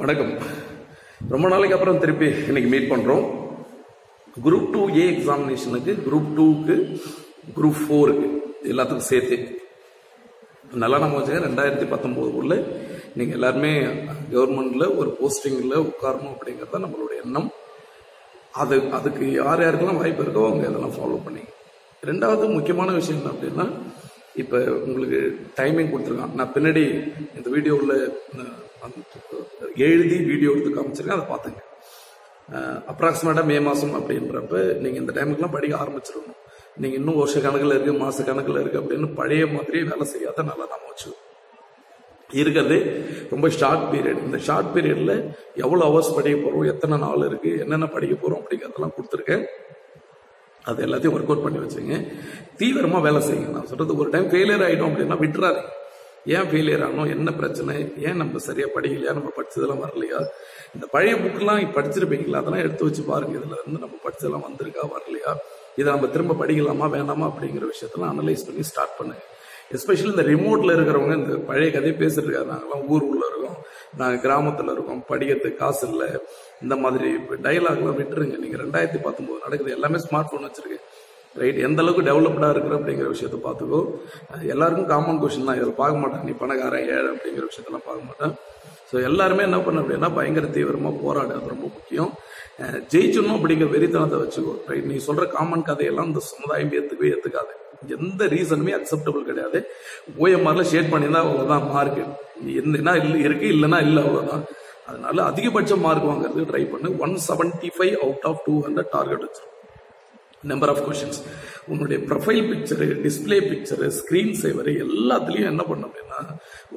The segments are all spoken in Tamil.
வணக்கம். ரொம்ப நாளைக்கு அப்புறம் திருப்பி இன்னைக்கு மீட் பண்றோம். குரூப் டூ ஏ எக்ஸாமினேஷனுக்கு குரூப் டூக்கு குரூப் ஃபோருக்கு எல்லாத்துக்கும் சேர்த்து. நல்லா நம்ம வச்சுக்க ரெண்டாயிரத்தி பத்தொம்போதுக்குள்ள நீங்க எல்லாருமே கவர்மெண்ட்ல ஒரு போஸ்டிங்ல உட்காரணும் அப்படிங்கறது நம்மளுடைய எண்ணம். அது அதுக்கு யார் யாருக்கெல்லாம் வாய்ப்பு இருக்கோ அவங்க இதெல்லாம் ஃபாலோ பண்ணி ரெண்டாவது முக்கியமான விஷயம் என்ன அப்படின்னா இப்போ உங்களுக்கு டைமிங் கொடுத்துருக்கான். நான் பின்னாடி இந்த வீடியோவில் எழுதி வீடியோ எடுத்து காமிச்சிருக்கேன் அதை பார்த்துங்க. அப்ராக்சிமேட்டாக மே மாதம் அப்படின்றப்ப நீங்கள் இந்த டைமுக்குலாம் படிக்க ஆரம்பிச்சிடணும். நீங்கள் இன்னும் வருஷ கணக்கில் இருக்குது மாத கணக்கில் இருக்குது அப்படின்னு பழைய மாதிரியே வேலை செய்யாத நல்லா நம்ம வச்சு இருக்கிறது ரொம்ப ஷார்ட் பீரியட் இந்த ஷார்ட் பீரியடில் எவ்வளோ ஹவர்ஸ் படிக்க போகிறோம் எத்தனை நாள் இருக்குது என்னென்ன படிக்க போகிறோம் அப்படிங்கிறதெல்லாம் கொடுத்துருக்கேன். அது எல்லாத்தையும் ஒர்க் அவுட் பண்ணி வச்சுங்க. தீவிரமாக வேலை செய்யுங்க. நான் சொல்கிறது ஒரு டைம் ஃபெயிலியர் ஆகிட்டோம் அப்படின்னா விட்டுறாதீங்க. ஏன் ஃபெயிலியர் ஆகணும் என்ன பிரச்சனை? ஏன் நம்ம சரியா படிக்கலையா? நம்ம படிச்சதெல்லாம் வரலையா? இந்த பழைய புக்கெல்லாம் படிச்சிருப்பீங்களா? அதெல்லாம் எடுத்து வச்சு பாருங்க. இதுல இருந்து நம்ம படிச்சதெல்லாம் வந்திருக்கா? வரலையா? இதை நம்ம திரும்ப படிக்கலாமா? வேணாமா அப்படிங்கிற விஷயத்தெல்லாம் அனலைஸ் பண்ணி ஸ்டார்ட் பண்ணுங்க. எஸ்பெஷலி இந்த ரிமோட்ல இருக்கிறவங்க இந்த பழைய கதை பேசிட்டு இருக்காரு நாங்கெல்லாம் ஊர் உள்ள இருக்கோம். நாங்கள் கிராமத்துல இருக்கோம். படிக்கிறதுக்கு காசு இல்லை. இந்த மாதிரி டைலாக்லாம் விட்டுருங்க. நீங்க ரெண்டாயிரத்தி பத்தொன்பது நடக்குது. எல்லாமே ஸ்மார்ட் போன் வச்சுருக்கேன் ரைட் எந்த அளவுக்கு டெவலப்டா இருக்கிற அப்படிங்கிற விஷயத்த பார்த்துக்கோ. எல்லாருக்கும் காமன் கொஷின் தான். இதில் பார்க்க மாட்டேன். நீ பணக்காரன் ஏழை அப்படிங்கிற விஷயத்தெல்லாம் பார்க்க மாட்டேன். ஸோ எல்லாருமே என்ன பண்ண அப்படின்னா பயங்கர தீவிரமாக போராடு. அது ரொம்ப முக்கியம். ஜெயிச்சணும் அப்படிங்கிற வெறித்தனத்தை வச்சுக்கோ. ரைட் நீ சொல்ற காமன் கதையெல்லாம் இந்த சமுதாயம் ஏற்றுக்கவே ஏற்றுக்காது எந்த ரீசனுமே அக்செப்டபிள் கிடையாது. ஓஎம்ஆர்ல ஷேட் பண்ணியிருந்தா மார்க்கு மார்க் என்னன்னா இல்லை இருக்கு இல்லைன்னா இல்லை அவ்வளோதான் அதனால அதிகபட்ச மார்க் வாங்குறதுக்கு ட்ரை பண்ணு. One seventy five out of two hundred target வச்சிருக்கோம் நம்பர் ஆஃப் கொஷின்ஸ் உன்னுடைய profile picture display picture screen saver எல்லாத்துலேயும் என்ன பண்ண அப்படின்னா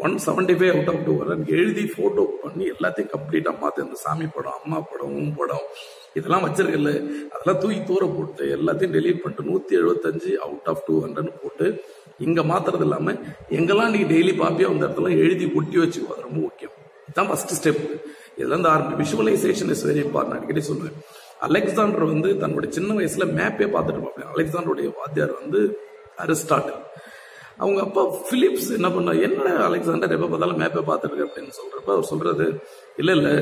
one seventy five out of two hundred எழுதி ஃபோட்டோ பண்ணி எல்லாத்தையும் கம்ப்ளீட்டாக மாற்றி அந்த சாமி படம் அம்மா படம் உன் படம் இதெல்லாம் வச்சிருக்கல அதெல்லாம் தூக்கி தூர போட்டு எல்லாத்தையும் டெலீட் பண்ணிட்டு நூற்றி எழுபத்தஞ்சு அவுட் ஆஃப் டூ ஹண்ட்ரட்னு போட்டு இங்கே மாத்துறது இல்லாமல் எங்கெல்லாம் நீ டெய்லி பாப்பியோ அந்த இடத்துல எழுதி ஒட்டி வச்சுக்கோ. அது ரொம்ப முக்கியம். இதுதான் ஃபர்ஸ்ட் ஸ்டெப் இதுல இருந்து ஆரம்பி விஷுவலைசேஷன் இஸ் வெரி இம்பார்ட்டன் அடிக்கடி சொல்லுவேன். அலெக்சாண்டர் வந்து தன்னுடைய சின்ன வயசுல மேப்பே பார்த்துட்டு பார்ப்பேன் அலெக்சாண்டருடைய வாத்தியார் வந்து அரிஸ்டாட்டில். அவங்க அப்பா பிலிப்ஸ் என்ன பண்ண என்ன அலெக்சாண்டர் எப்போ பார்த்தாலும் மேப்பே பார்த்துட்டு அப்படின்னு சொல்றப்ப அவர் சொல்றது இல்லை இல்லை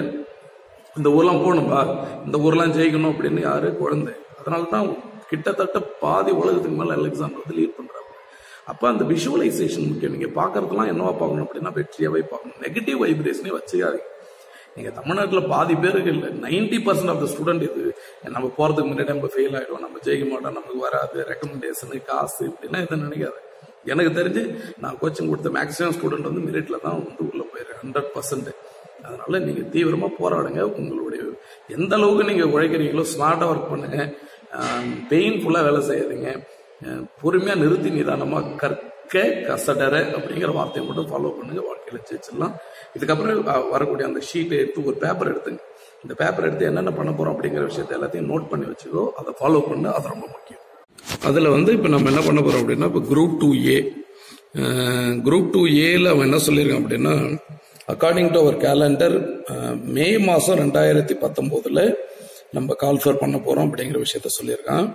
இந்த ஊர்லாம் போகணும்பா. இந்த ஊர்லாம் ஜெயிக்கணும் அப்படின்னு யாரு? குழந்தை. அதனால தான் கிட்டத்தட்ட பாதி உலகத்துக்கு மேலே அலெக்சாண்டர் வந்து லீட் பண்றாங்க அப்போ அந்த விஷுவலைசேஷன் முக்கியம். நீங்கள் பார்க்கறதுலாம் என்னவா பார்க்கணும் அப்படின்னா வெற்றியாவே பார்க்கணும். நெகட்டிவ் வைப்ரேஷனே வச்சுக்காதீங்க. நீங்கள் தமிழ்நாட்டில் பாதி பேருக்கு இல்லை ninety percent of the student இது. நம்ம போகிறதுக்கு முன்னாடி நம்ம ஃபெயில் ஆகிடும் நம்ம ஜெயிக்க மாட்டோம் நமக்கு வராது ரெக்கமெண்டேஷனு காசு இப்படின்னா எதுவும் நினைக்காது எனக்கு தெரிஞ்சு நான் கோச்சிங் கொடுத்த மேக்ஸிமம் ஸ்டூடெண்ட் வந்து மெரிட்டில் தான் வந்து உள்ளே போயிடுறேன் ஹண்ட்ரட் பர்சன்ட் அதனால் நீங்கள் தீவிரமாக போராடுங்க உங்களுடைய எந்த அளவுக்கு நீங்கள் உழைக்கிறீங்களோ ஸ்மார்ட்டாக ஒர்க் பண்ணுங்கள் பெயின்ஃபுல்லாக வேலை செய்யாதீங்க பொறுமையாக நிறுத்தி நிதானமாக கற் க கசடர அப்படிங்கிற வார்த்தையை மட்டும் ஃபாலோ பண்ணுங்க வாழ்க்கையில ஜெயிச்சிடலாம். இதுக்கப்புறம் வரக்கூடிய அந்த ஷீட்டை எடுத்து ஒரு பேப்பர் எடுத்துங்க. இந்த பேப்பர் எடுத்து என்னென்ன பண்ண போறோம் அப்படிங்கிற விஷயத்த எல்லாத்தையும் நோட் பண்ணி வச்சுக்கோ அதை ஃபாலோ பண்ணு அது ரொம்ப முக்கியம். அதில் வந்து இப்போ நம்ம என்ன பண்ண போறோம் அப்படின்னா இப்போ group two A group two ஏல அவன் என்ன சொல்லியிருக்கான் அப்படின்னா according to our calendar May மாதம் ரெண்டாயிரத்தி பத்தொம்போதில் நம்ம கால்ஃபர் பண்ண போகிறோம் அப்படிங்கிற விஷயத்த சொல்லியிருக்கான்.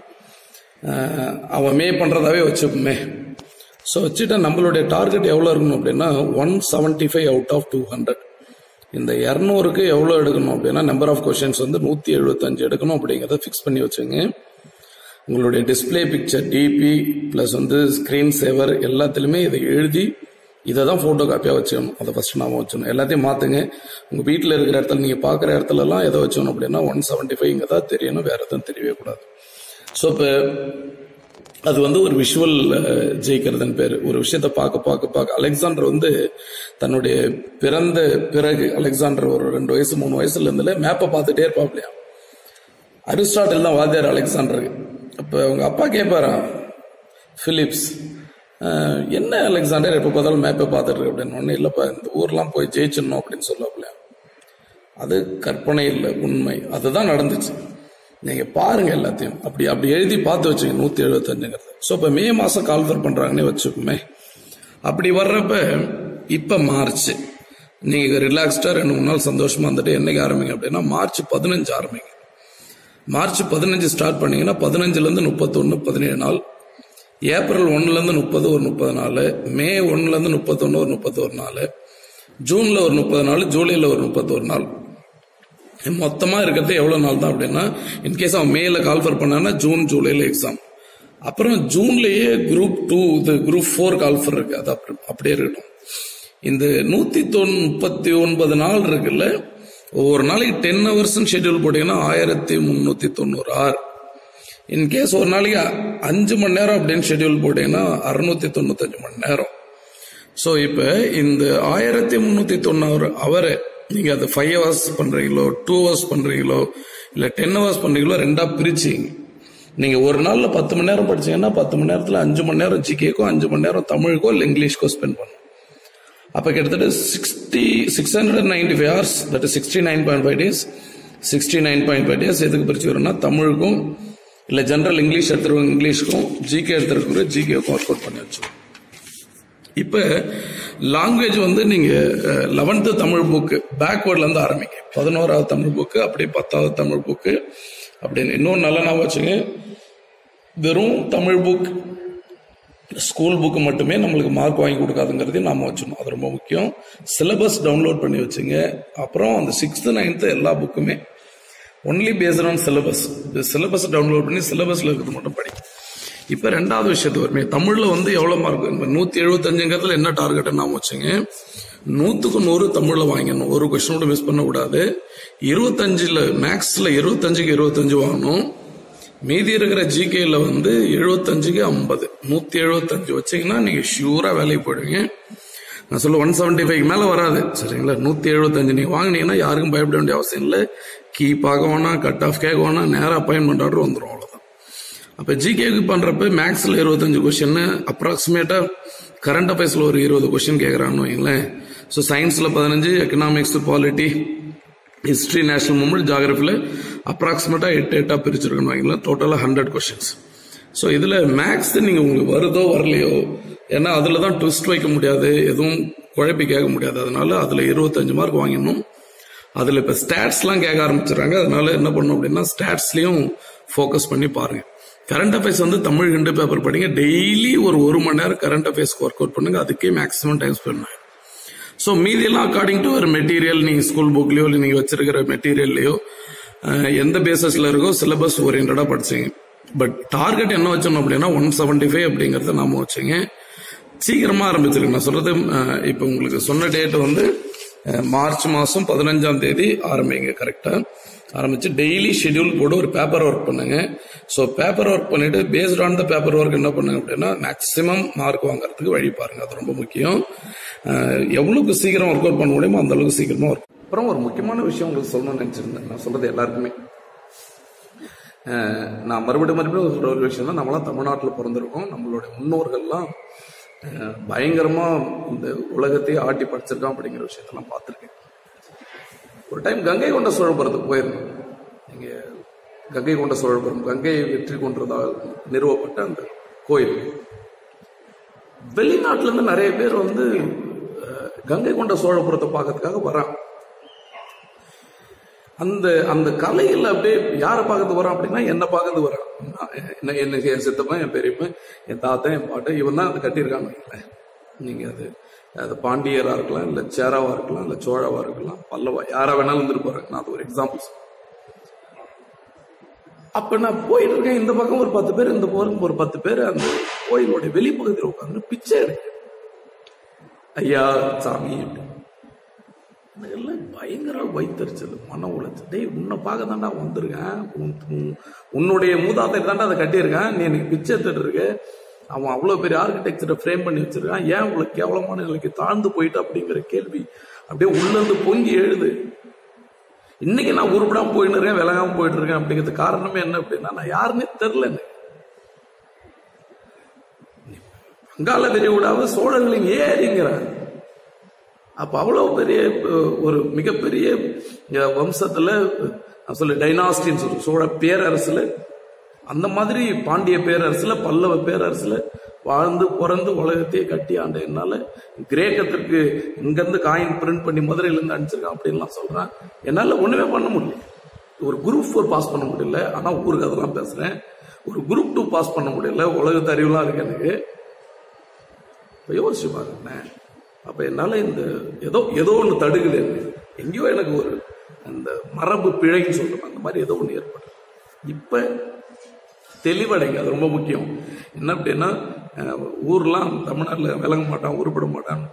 அவன் மே பண்ணுறதாவே வச்சுப்போமே ஸோ வச்சுட்டா நம்மளுடைய டார்கெட் எவ்வளோ இருக்கணும் அப்படின்னா one seventy five out of two hundred இந்த இரநூறுக்கு எவ்வளோ எடுக்கணும் அப்படின்னா நம்பர் ஆஃப் கொஷின்ஸ் வந்து நூற்றி எழுபத்தஞ்சு எடுக்கணும் அப்படிங்கிறத ஃபிக்ஸ் பண்ணி வச்சுங்க. உங்களுடைய டிஸ்பிளே பிக்சர் டிபி ப்ளஸ் வந்து ஸ்க்ரீன் சேவர் எல்லாத்துலேயுமே இதை எழுதி இதை தான் ஃபோட்டோ காப்பியாக வச்சுக்கணும். அதை ஃபஸ்ட் நாம வச்சுக்கணும். எல்லாத்தையும் மாற்றுங்க உங்கள் வீட்டில் இருக்கிற இடத்துல நீங்கள் பார்க்குற இடத்துலலாம் எதை வச்சுக்கணும் அப்படின்னா ஒன் செவன்ட்டி ஃபைவ் இங்கே தான் தெரியணும். வேறு எதுவும் தெரியவே கூடாது. ஸோ இப்போ அது வந்து ஒரு விஷுவல் ஜெயிக்கிறதுன்னு பேர். ஒரு விஷயத்த பார்க்க பார்க்க பார்க்க. அலெக்சாண்டர் வந்து தன்னுடைய பிறந்த பிறகு அலெக்சாண்டர் ஒரு ரெண்டு வயசு மூணு வயசுல இருந்துல மேப்பை பார்த்துட்டே இருப்பாப்லையா? அரிஸ்டாட்டில் தான் வாத்தியார் அலெக்சாண்டருக்கு. அப்ப அவங்க அப்பா கேட்பாரா பிலிப்ஸ் என்ன அலெக்சாண்டர் எப்போ பார்த்தாலும் மேப்பை பார்த்துட்டு அப்படின்னு. ஒன்றும் இல்லைப்பா இந்த ஊர்லாம் போய் ஜெயிச்சிடணும் அப்படின்னு சொல்லாப்லையா அது கற்பனை இல்லை உண்மை. அதுதான் நடந்துச்சு. நீங்க பாருங்க எல்லாத்தையும். அப்படி அப்படி எழுதி பார்த்து வச்சுங்க நூத்தி எழுபத்தஞ்சுங்கிறது ஸோ இப்போ மே மாசம் கால்ஃபர் பண்றாங்கன்னே வச்சுக்கோமே. அப்படி வர்றப்ப இப்ப மார்ச் நீங்க ரிலாக்ஸ்டா ரெண்டு மூணு நாள் சந்தோஷமா வந்துட்டு என்னைக்கு ஆரம்பிங்க அப்படின்னா மார்ச் பதினஞ்சு ஆரம்பிங்க. மார்ச் பதினஞ்சு ஸ்டார்ட் பண்ணீங்கன்னா பதினஞ்சுல இருந்து பதினேழு நாள். ஏப்ரல் ஒன்னுல இருந்து முப்பது ஒரு முப்பது நாள். மே ஒன்னுல இருந்து ஒரு முப்பத்தொரு நாள். ஜூன்ல ஒரு முப்பது நாள். ஜூலைல ஒரு முப்பத்தொரு நாள். மொத்தமாக இருக்கிறது எவ்வளோ நாள் தான் அப்படின்னா இன்கேஸ் அவன் மேல கால்ஃபர் பண்ணான்னா ஜூன் ஜூலையில் எக்ஸாம் அப்புறம் ஜூன்லேயே குரூப் டூ இது குரூப் ஃபோர் கால்ஃபர் இருக்கு. அது அப்படி அப்படியே இருக்கட்டும். இந்த நூற்றி தொன் முப்பத்தி ஒன்பது நாள் இருக்குல்ல ஒவ்வொரு நாளைக்கு டென் ஹவர்ஸ்னு ஷெட்யூல் போட்டிங்கன்னா ஆயிரத்தி முந்நூற்றி தொண்ணூறு ஆறு இன்கேஸ் ஒரு நாளைக்கு அ- அஞ்சு மணி நேரம் அப்படின்னு ஷெட்யூல் போட்டிங்கன்னா அறுநூத்தி தொண்ணூத்தஞ்சு மணி நேரம். ஸோ இப்போ இந்த ஆயிரத்தி முந்நூற்றி தொண்ணூறு அவரை நீங்கள் அது ஃபைவ் ஹவர்ஸ் பண்ணுறீங்களோ டூ ஹவர்ஸ் பண்ணுறீங்களோ இல்லை டென் ஹவர்ஸ் பண்ணுறீங்களோ ரெண்டாக பிரிச்சிங்க. நீங்கள் ஒரு நாளில் பத்து மணி நேரம் படிச்சீங்கன்னா பத்து மணி நேரத்தில் அஞ்சு மணி நேரம் ஜிகேக்கோ அஞ்சு மணி நேரம் தமிழுக்கோ இல்லை இங்கிலீஷ்க்கோ ஸ்பெண்ட் பண்ணும் அப்போ கிட்டத்தட்ட sixty six hundred ninety five hours that sixty nine point five days sixty nine point five days எதுக்கு பிரிச்சு வரும்னா தமிழுக்கும் இல்லை ஜென்ரல் இங்கிலீஷ் எடுத்துருவோம் இங்கிலீஷ்க்கும் ஜிகே எடுத்துருக்கிற ஜிகேக்கும் ஒர்க் அவுட் பண்ணி வச்சுருவோம். இப்ப லாங்குவேஜ் வந்து நீங்க லெவன்த்து தமிழ் புக்கு பேக்வேர்ட்ல இருந்து ஆரம்பிங்க. பதினோராவது தமிழ் புக்கு அப்படியே பத்தாவது தமிழ் புக்கு அப்படின்னு இன்னொரு நல்ல ஞாபகம் வச்சுங்க. வெறும் தமிழ் புக் ஸ்கூல் புக்கு மட்டுமே நம்மளுக்கு மார்க் வாங்கி கொடுக்காதுங்கிறதையும் நாம வச்சிடணும் அது ரொம்ப முக்கியம். சிலபஸ் டவுன்லோட் பண்ணி வச்சுங்க. அப்புறம் அந்த சிக்ஸ்த்து நைன்த்து எல்லா புக்குமே only based on syllabus syllabus download பண்ணி சிலபஸ்ல இருக்கிறது மட்டும் படிக்கும் இப்ப ரெண்டாவது விஷயத்து வருமே தமிழ்ல வந்து எவ்வளவு மார்க் நூத்தி எழுபத்தஞ்சுங்கிறதுல என்ன டார்கெட் நாம வச்சுங்க நூத்துக்கு நூறு தமிழ்ல வாங்கிடணும். ஒரு கொஸ்டின் கூட மிஸ் பண்ண கூடாது இருபத்தஞ்சுல மேக்ஸ்ல இருபத்தஞ்சுக்கு இருபத்தஞ்சு வாங்கணும். மீதி இருக்கிற ஜிகேல வந்து எழுபத்தஞ்சுக்கு ஐம்பது நூத்தி எழுபத்தஞ்சு வச்சீங்கன்னா நீங்க ஷியூரா வேலைக்கு போயிடுவீங்க. நான் சொல்ல ஒன் செவன்டி ஃபைவ் மேல வராது. சரிங்களா? நூத்தி எழுபத்தஞ்சு நீங்க வாங்கினீங்கன்னா யாருக்கும் பயப்பட வேண்டிய அவசியம் இல்லை. கீ பார்க்க வேணாம் கட் ஆஃப் கேட்க வேணாம் நேரம் அப்பாயின்மெண்ட் ஆர்டர் வந்துடும் அவ்வளோ அப்ப ஜிகேக்கு பண்றப்ப மேக்ஸ்ல இருபத்தஞ்சு கொஸ்டின் அப்ராக்சிமேட்டா கரண்ட் அஃபேர்ஸ்ல ஒரு இருபது கொஸ்டின் கேட்கறான்னு வைங்களேன் ஸோ சயின்ஸ்ல பதினஞ்சு economics polity history national movement ஜாகிரபியில் அப்ராக்சிமேட்டா எட்டு எட்டா பிரிச்சிருக்கணும் வைங்களேன் டோட்டலாக ஹண்ட்ரட் கொஸ்டின்ஸ் ஸோ இதில் மேக்ஸ் நீங்கள் உங்களுக்கு வருதோ வரலையோ ஏன்னா அதில் தான் ட்விஸ்ட் வைக்க முடியாது எதுவும் குழப்பி கேட்க முடியாது. அதனால அதில் இருபத்தஞ்சு மார்க் வாங்கிடணும். அதில் இப்போ ஸ்டாட்ஸ்லாம் கேட்க ஆரம்பிச்சிடுறாங்க. அதனால என்ன பண்ணணும் அப்படின்னா ஸ்டாட்ஸ்லையும் ஃபோக்கஸ் பண்ணி பாருங்க. கரண்ட் அஃபேர்ஸ் வந்து தமிழ் ஹிண்டு பேப்பர் படிங்க. டெய்லி ஒரு ஒரு மணி நேரம் கரண்ட் அஃபேர்ஸ்க்கு ஒர்க் அவுட் பண்ணுங்க. அதுக்கே மேக்ஸிமம் டைம் ஸ்பெண்ட் ஆகும். ஸோ மீதியெல்லாம் அக்கார்டிங் டு ஒரு மெட்டீரியல் நீங்கள் ஸ்கூல் புக்லேயோ இல்லை நீங்கள் வச்சிருக்கிற மெட்டீரியல்லையோ எந்த பேசஸில் இருக்கோ சிலபஸ் ஓரியன்டாக படிச்சிங்க. பட் டார்கெட் என்ன வச்சோம் அப்படின்னா ஒன் செவன்டி ஃபைவ் அப்படிங்கறத நாம வச்சுங்க. சீக்கிரமாக ஆரம்பிச்சிருக்கு நான் சொல்றது இப்போ உங்களுக்கு சொன்ன டேட் வந்து மார்ச் மாதம் பதினஞ்சாம் தேதி ஆரம்பிங்க கரெக்டாக ஆரம்பிச்சு டெய்லி ஷெட்யூல் போட்டு ஒரு பேப்பர் ஒர்க் பண்ணுங்க. ஸோ பேப்பர் ஒர்க் பண்ணிட்டு based on the paper work என்ன பண்ணுங்க அப்படின்னா மேக்ஸிமம் மார்க் வாங்குறதுக்கு வழி பாருங்க. அது ரொம்ப முக்கியம். எவ்வளவுக்கு சீக்கிரம் ஒர்க் அவுட் பண்ண முடியுமோ அந்த அளவுக்கு சீக்கிரமா ஒர்க் அப்புறம் ஒரு முக்கியமான விஷயம் உங்களுக்கு சொல்லணும்னு நினைச்சிருந்தேன். நான் சொல்றது எல்லாருக்குமே. நான் மறுபடியும் மறுபடியும் சொல்ற ஒரு விஷயம் தான் நம்மளாம் தமிழ்நாட்டில் பிறந்திருக்கோம். நம்மளுடைய முன்னோர்கள்லாம் பயங்கரமா இந்த உலகத்தையே ஆட்டி படிச்சிருக்கான் அப்படிங்கிற விஷயத்தெல்லாம் பார்த்துருக்கேன். ஒரு டைம் கங்கை கொண்ட சோழபுரத்துக்கு போயிருந்தோம். இங்க கங்கை கொண்ட சோழபுரம் கங்கையை வெற்றி கொன்றதால் நிறுவப்பட்ட அந்த கோயில். வெளிநாட்டிலேருந்து நிறைய பேர் வந்து அஹ், கங்கை கொண்ட சோழபுரத்தை பார்க்கறதுக்காக வரான் அந்த அந்த கலையில அப்படியே யாரை பார்க்கறது வரான் அப்படின்னா என்ன பார்க்கறது வரான். என்ன என்ன என் சித்தப்பன் என் பெரியப்பன் என் தாத்தன் என் பாட்டன் இவன் தான் அது கட்டியிருக்காங்க வைங்களேன். நீங்க அது அது பாண்டியரா இருக்கலாம் இல்ல சேராவா இருக்கலாம் இல்ல சோழாவா இருக்கலாம் பல்லவா யாரா வேணாலும் இருந்துட்டு போகிறாங்க நான் அது ஒரு எக்ஸாம்பிள்ஸ் அப்ப நான் போயிட்டு இருக்கேன் இந்த பக்கம் ஒரு பத்து பேர் இந்த பக்கம் ஒரு பத்து பேர் அந்த கோயிலோட வெளிப்பகுதியில் உட்காந்து பிச்சை எடுக்க ஐயா சாமி எல்லாம் பயங்கர வைத்தறிச்சல் மன உளைச்சல். டேய் உன்னை பார்க்க தாண்டா வந்திருக்கேன். உன்- உன்னுடைய மூதாத்தை தாண்டா அதை கட்டியிருக்கேன். நீ எனக்கு பிச்சை எடுத்துட்டு இருக்க. அவன் அவ்வளோ பெரிய ஆர்கிடெக்சரை ஃப்ரேம் பண்ணி வச்சிருக்கான். ஏன் இவ்வளவு கேவலமான நிலைக்கு தாழ்ந்து போயிட்டு அப்படிங்கிற கேள்வி. அப்படியே உள்ளேருந்து பொங்கி எழுது. இன்னைக்கு நான் உருப்படாம போயிட்டு இருக்கேன் விலகாம போயிட்டு இருக்கேன் அப்படிங்கிறது காரணமே என்ன அப்படின்னா நான் யாருன்னே தெரில வங்காள விரிவுடாவது சோழர்களின் ஏரிங்கிறாங்க அப்போ அவ்வளோ பெரிய ஒரு மிகப்பெரிய வம்சத்தில் வம்சத்துல நான் சொல்ல டைனாஸ்டின்னு சொல்லுவோம் சோழ பேரரசில் அந்த மாதிரி பாண்டிய பேரரசுல பல்லவ பேரரசுல வாழ்ந்து பிறந்து உலகத்தையே கட்டி ஆண்ட கிரேக்கத்திற்கு இங்கிருந்து காயின் பிரிண்ட் பண்ணி மதுரையில இருந்து அனுப்பிச்சிருக்கான் அப்படின்லாம் சொல்கிறேன் என்னால ஒண்ணுமே பண்ண முடியல. ஒரு குரூப் ஃபோர் பாஸ் பண்ண முடியல. ஆனா ஊருக்கு அதெல்லாம் பேசுறேன். ஒரு குரூப் டூ பாஸ் பண்ண முடியல. உலகத்து அறிவுலாம் இருக்கு எனக்கு. இப்ப யோசிச்சு பாருங்க அப்ப என்னால இந்த ஏதோ ஏதோ ஒன்று தடுக்குது எனக்கு. எங்கேயோ எனக்கு ஒரு அந்த மரபு பிழைன்னு சொல்றோம் அந்த மாதிரி ஏதோ ஒன்று ஏற்படும் இப்ப தெளிவடைங்க. அது ரொம்ப முக்கியம். என்ன அப்படின்னா ஊர்லாம் தமிழ்நாட்டில் விளங்க மாட்டான் உருப்பட மாட்டான்.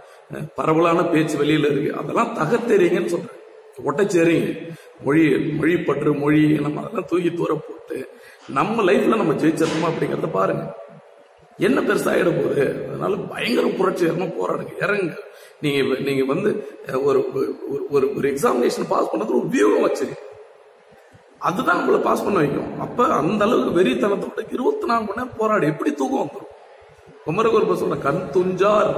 பரவலான பேச்சு வெளியில் இருக்கு. அதெல்லாம் தகத்தெறிங்கன்னு சொல்றேன் ஒட்டச்சேரிங்க மொழி மொழி பற்று மொழி நம்ம அதெல்லாம் தூக்கி தூர போட்டு நம்ம லைஃப்ல நம்ம ஜெயிச்சிருக்கோமா அப்படிங்கிறத பாருங்க. என்ன பெருசாகிட போகுது? அதனால பயங்கர புரட்சிகரமாக போராடுங்க இறங்க நீங்க நீங்க வந்து ஒரு ஒரு- ஒரு எக்ஸாமினேஷன் பாஸ் பண்ணதுக்கு ஒரு வியூகம் வச்சிருக்கீங்க அதுதான் நம்மள பாஸ் பண்ண வைக்கும். அப்போ அந்த அளவுக்கு வெறித்தனத்தோட இருபத்தி நாலு மணி நேரம் போராடி எப்படி தூக்கம் வந்துடும் குமரகுருப்ப சொன்ன கண் துஞ்சார்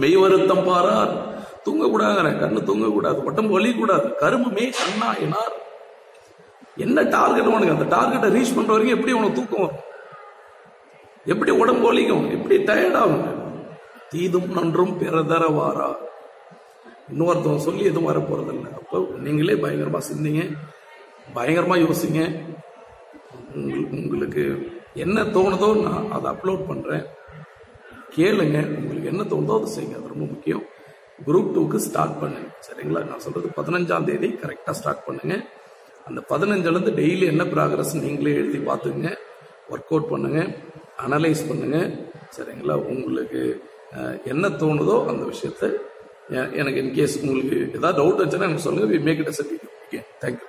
மெய் வருத்தம் பாரார். தூங்கக்கூடாதுங்கிறேன் கண்ணு தூங்கக்கூடாது உடம்பு வலி கூடாது கரும்பு மே கண்ணாயினார் என்ன டார்கெட் உனக்கு? அந்த டார்கெட்டை ரீச் பண்ற வரைக்கும் எப்படி உனக்கு தூக்கம் வரும்? எப்படி உடம்பு வலிக்கும்? எப்படி டயர்ட் ஆகும்? தீதும் நன்றும் பிறதர வாரா. இன்னொருத்தவங்க சொல்லி எதுவும் வர போறதில்லை அப்போ நீங்களே பயங்கரமா சிந்திங்க. பயங்கரமாக யோசிங்க. உங்களுக்கு உங்களுக்கு என்ன தோணுதோ நான் அதை அப்லோட் பண்ணுறேன் கேளுங்க உங்களுக்கு என்ன தோணுதோ அதை செய்யுங்க. அது ரொம்ப முக்கியம். குரூப் டூக்கு ஸ்டார்ட் பண்ணுங்க. சரிங்களா? நான் சொல்றது பதினஞ்சாம் தேதி கரெக்டாக ஸ்டார்ட் பண்ணுங்க. அந்த பதினஞ்சுலேருந்து டெய்லி என்ன ப்ராக்ரஸ் நீங்களே எழுதி பார்த்துங்க ஒர்க் அவுட் பண்ணுங்க. அனலைஸ் பண்ணுங்க. சரிங்களா? உங்களுக்கு என்ன தோணுதோ அந்த விஷயத்த எனக்கு இன்கேஸ் உங்களுக்கு ஏதாவது டவுட் வச்சுன்னா எனக்கு சொல்லுங்கள் we make it as okay thank you